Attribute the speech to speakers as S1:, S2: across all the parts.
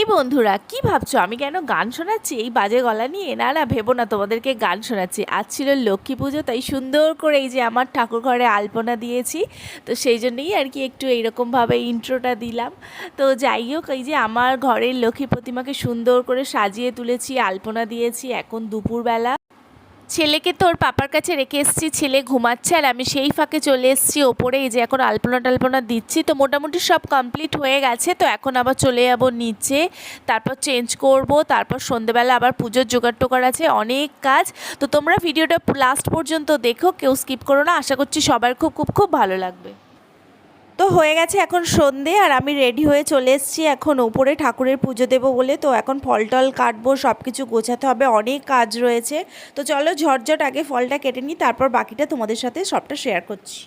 S1: কি বন্ধুরা, কি ভাবছ? আমি কেন গান শোনাচ্ছি? এই বাজে গলা নিয়ে? না না, ভেবো না, তোমাদেরকে গান শোনাচ্ছি। আজ ছিল লক্ষ্মী পুজো, তাই সুন্দর করে এই যে আমার ঠাকুর ঘরে আলপনা দিয়েছি। তো সেই জন্যই আর কি একটু এইরকমভাবে ইন্ট্রোটা দিলাম। তো যাই হোক, এই যে আমার ঘরের লক্ষ্মী প্রতিমাকে সুন্দর করে সাজিয়ে তুলেছি, আলপনা দিয়েছি। এখন দুপুরবেলা। ছেলেকে তোর পাপার কাছে রেখে এসেছি, ছেলে ঘুমাচ্ছে আর আমি সেই ফাঁকে চলে এসেছি, ওপরে এই যে এখন আলপনা টালপনা দিচ্ছি, তো মোটামুটি সব কমপ্লিট হয়ে গেছে, তো এখন আবার চলে যাব নিচে, তারপর চেঞ্জ করব, তারপর সন্ধেবেলা আবার পুজোর জোগাড় টোকার আছে, অনেক কাজ, তো তোমরা ভিডিওটা লাস্ট পর্যন্ত দেখো, কেউ স্কিপ করো না, আশা করছি সবার খুব খুব খুব ভালো লাগবে। তো হয়ে গেছে এখন সন্ধে আর আমি রেডি হয়ে চলে এসেছি। এখন ওপরে ঠাকুরের পুজো দেবো বলে। তো এখন ফল টল কাটবো সব কিছু গোছাতে হবে। অনেক কাজ রয়েছে। তো চলো ঝরঝট আগে ফলটা কেটে নিই, তারপর বাকিটা তোমাদের সাথে সবটা শেয়ার করছি।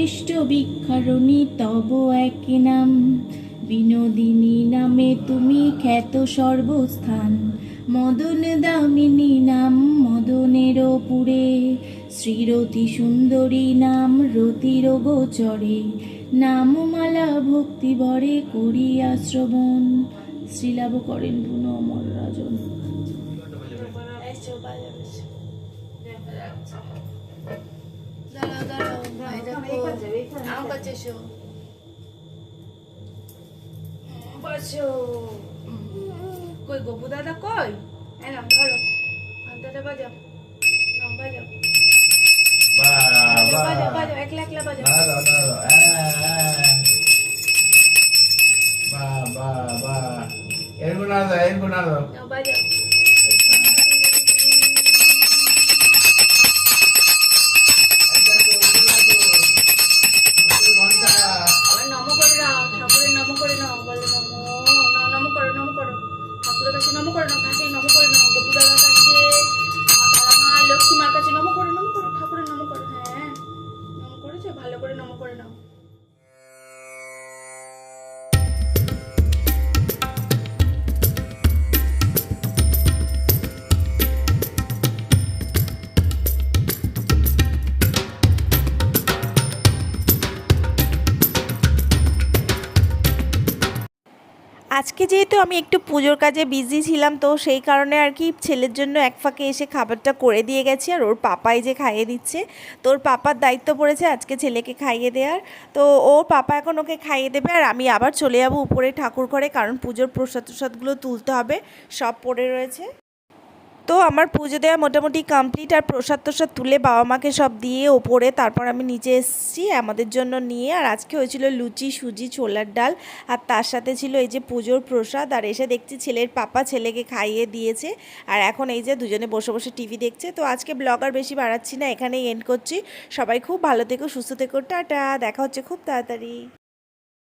S2: ভক্তবৃষ্ট বিক্ষরণী তব এক নাম। বিনোদিনী নামে তুমি খ্যাত সর্বস্থান। মদন দামিনী নাম মদনের পুরে শ্রীরতি সুন্দরী নাম রতির গোচরে। নামমালা ভক্তি বরে করিয়া শ্রবণ। শ্রীলাভ করেন পুনঃ অমর রাজন।
S1: কাছে এসো বসো কই গপু দাদা কই? নাও ধরো। হাতটা বাজাও। নাও বাজাও। বাজাও বাজাও বাজাও একলা একলা বাজাও। আজকে যেহেতু আমি একটু পুজোর কাজে বিজি ছিলাম, তো সেই কারণে আর কি ছেলের জন্য এক ফাঁকে এসে খাবারটা করে দিয়ে গেছি আর ওর পাপাই যে খাইয়ে দিচ্ছে। তো ওর পাপার দায়িত্ব পড়েছে আজকে ছেলেকে খাইয়ে দেওয়ার। তো ওর পাপা এখন ওকে খাইয়ে দেবে আর আমি আবার চলে যাব উপরে ঠাকুর ঘরে, কারণ পুজোর প্রসাদ প্রসাদগুলো তুলতে হবে, সব পড়ে রয়েছে। তো আমার পুজো দেওয়া মোটামুটি কমপ্লিট আর প্রসাদ তোসাদ তুলে বাবা মাকে সব দিয়ে ওপরে তারপর আমি নিচে এসেছি আমাদের জন্য নিয়ে। আর আজকে হয়েছিল লুচি, সুজি, ছোলার ডাল। আর তার সাথে ছিল এই যে পুজোর প্রসাদ। আর এসে দেখছি ছেলের পাপা ছেলেকে খাইয়ে দিয়েছে। আর এখন এই যে দুজনে বসে বসে টিভি দেখছে। তো আজকে ব্লগ আর বেশি বাড়াচ্ছি না, এখানেই এন্ড করছি। সবাই খুব ভালো থেকো, সুস্থ থেকো, টাটা। দেখা হচ্ছে খুব তাড়াতাড়ি।